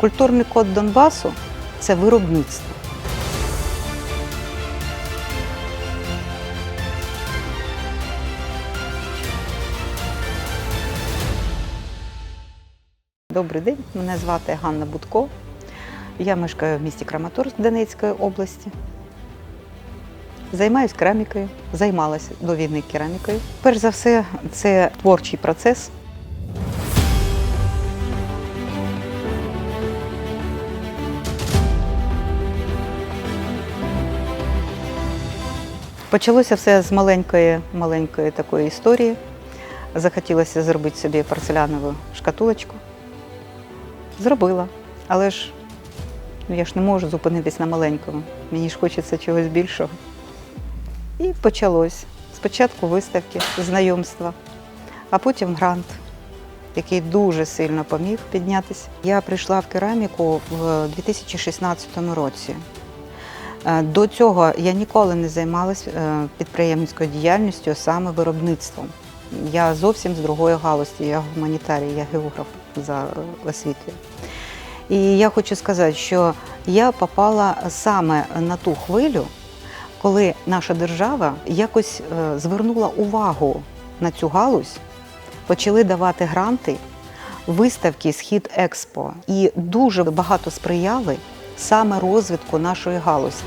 Культурний код Донбасу це виробництво. Добрий день, мене звати Ганна Будко. Я мешкаю в місті Краматорськ Донецької області. Займаюсь керамікою, займалася до війни керамікою. Перш за все, це творчий процес. Почалося все з маленької, маленької такої історії. Захотілося зробити собі порцелянову шкатулочку. Зробила. Але ж ну, я ж не можу зупинитись на маленькому. Мені ж хочеться чогось більшого. І почалось. Спочатку виставки, знайомства, а потім грант, який дуже сильно поміг піднятися. Я прийшла в кераміку в 2016 році. Е, До цього я ніколи не займалася е, підприємницькою діяльністю, саме виробництвом. Я зовсім з другої галузі, я гуманітарій, я географ за освітою. І я хочу сказати, що я попала саме на ту хвилю, коли наша держава якось е, звернула увагу на цю галузь, почали давати гранти, виставки Схід Експо і дуже багато сприяли саме розвитку нашої галузі.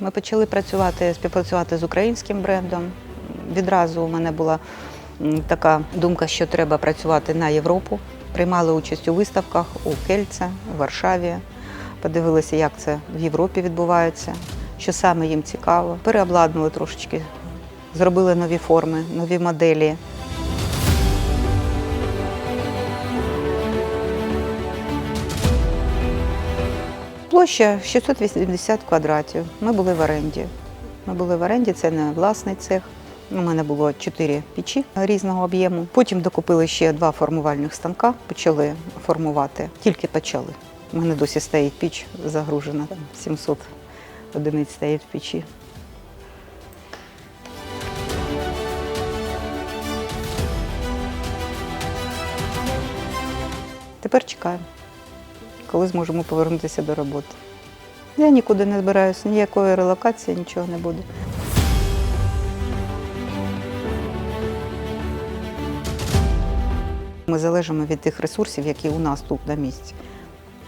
Ми почали працювати, співпрацювати з українським брендом. Відразу у мене була така думка, що треба працювати на Європу. Приймали участь у виставках у Кельце, у Варшаві. Подивилися, як це в Європі відбувається, що саме їм цікаво. Переобладнали трошечки, зробили нові форми, нові моделі. Площа 680 квадратів. Ми були в оренді. Ми були в оренді, це не власний цех. У мене було чотири печі різного об'єму. Потім докупили ще два формувальних станка, почали формувати. Тільки почали. У мене досі стоїть піч загружена. Там 700 одиниць стоїть в печі. Тепер чекаємо, коли зможемо повернутися до роботи. Я нікуди не збираюся, ніякої релокації, нічого не буде. Ми залежимо від тих ресурсів, які у нас тут на місці.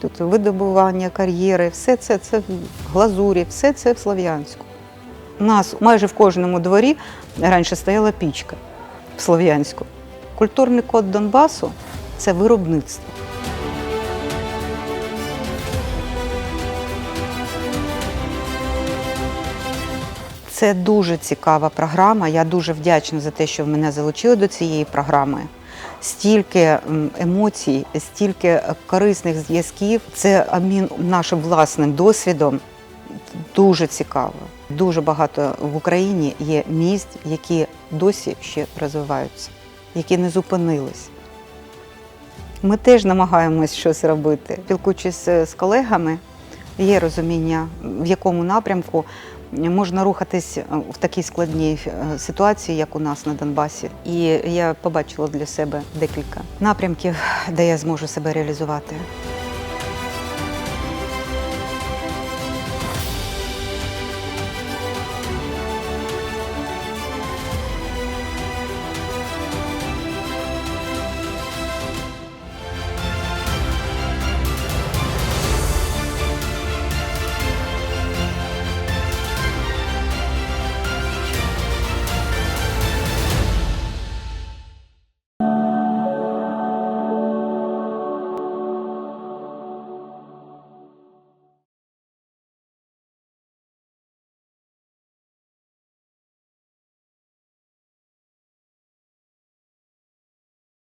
Тут видобування, кар'єри, все це, це глазурі, все це в Слов'янську. У нас майже в кожному дворі раніше стояла пічка в Слов'янську. Культурний код Донбасу це виробництво. Це дуже цікава програма. Я дуже вдячна за те, що мене залучили до цієї програми. Стільки емоцій, стільки корисних зв'язків. Це обмін нашим власним досвідом. Дуже цікаво. Дуже багато в Україні є міст, які досі ще розвиваються, які не зупинились. Ми теж намагаємось щось робити. Спілкуючись з колегами, є розуміння, в якому напрямку можна рухатись е, в такій складній е, ситуації, як у нас на Донбасі. І я побачила для себе декілька напрямків, де я зможу себе реалізувати.